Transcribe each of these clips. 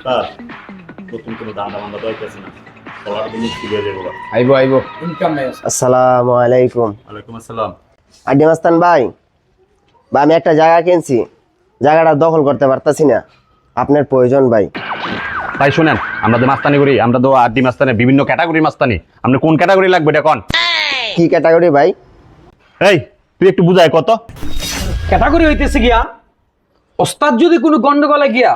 নতুন কোনো না। সবার দিন ফিরে যাব। আইবো আইবো। ইনকাম আসসালামু আলাইকুম। ওয়ালাইকুম আসসালাম। আড্ডি মাস্তান ভাই বা আমি একটা জায়গা কিনছি। জায়গাটা দখল করতে পারতাছি না। আপনার প্রয়োজন ভাই। ভাই শুনেন আমরা তো মাস্তানি করি আমরা তো আড্ডি মাস্তানি বিভিন্ন ক্যাটাগরি মাস্তানি। আপনি কোন ক্যাটাগরি লাগবে এটা কোন? কি ক্যাটাগরি ভাই? এই তুই একটু বুঝাই কত? ক্যাটাগরি হইতেছে গিয়া ওস্তাদ যদি কোনো গন্ডগোলে গিয়া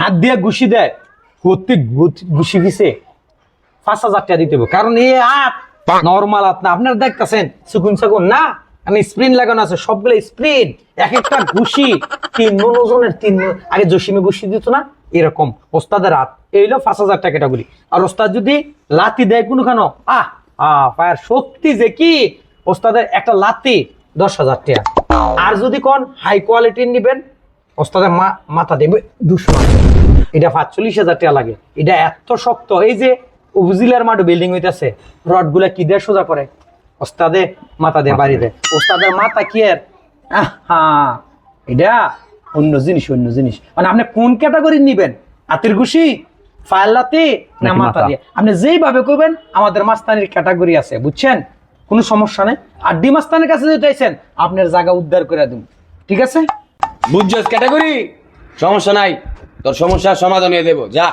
হাত দিয়ে ঘুষি দেয় প্রত্যেক ঘুষি পিছে পাঁচ হাজার টাকা দিতে হবে। কারণ এই হাত নর্মাল হাত না। আপনারা দেখতেছেন, সুকুন সাকুন, না? আমি স্প্রিন লাগানো আছে, সবগুলো স্প্রিন। এক একটা ঘুষি, তিন মন ওজনের তিন। আগে জসিমে ঘুষি দিত না, এরকম। ওস্তাদের হাত, এই হলো পাঁচ হাজার টাকা ক্যাটাগরি আর ওস্তাদ যদি লাতি দেয় কোনোখানো, আহ আহ, পায়ের শক্তি যে কি? ওস্তাদের একটা লাতি দশ হাজার টাকা। আর যদি কোন হাই কোয়ালিটির নিবেন ওস্তাদের মা মাথা দেবে দুশো এটা পাঁচচল্লিশ হাজার টাকা লাগে। এটা এত শক্ত। এই যে উপজিলার মাঠে বিল্ডিং হইতেছে রডগুলা কি দিয়ে সোজা করে? ওস্তাদে মাথা দিয়ে বাড়ি দেয়। ওস্তাদের মাথা কি আর আহা, এটা অন্য জিনিস অন্য জিনিস। মানে আপনি কোন ক্যাটাগরি নিবেন? হাতের ঘুষি ফায়াল্লাতে না মাথা? দিয়ে? আপনি যেইভাবে করবেন আমাদের মাস্তানির ক্যাটাগরি আছে বুঝছেন? কোনো সমস্যা নেই। আর ডি মাস্তানের কাছে যেতে চাইছেন আপনার জায়গা উদ্ধার করে দিন। ঠিক আছে? বুঝছস ক্যাটাগরি সমস্যা নাই। তোর সমস্যার সমাধান দেবো। যা।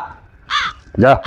যা।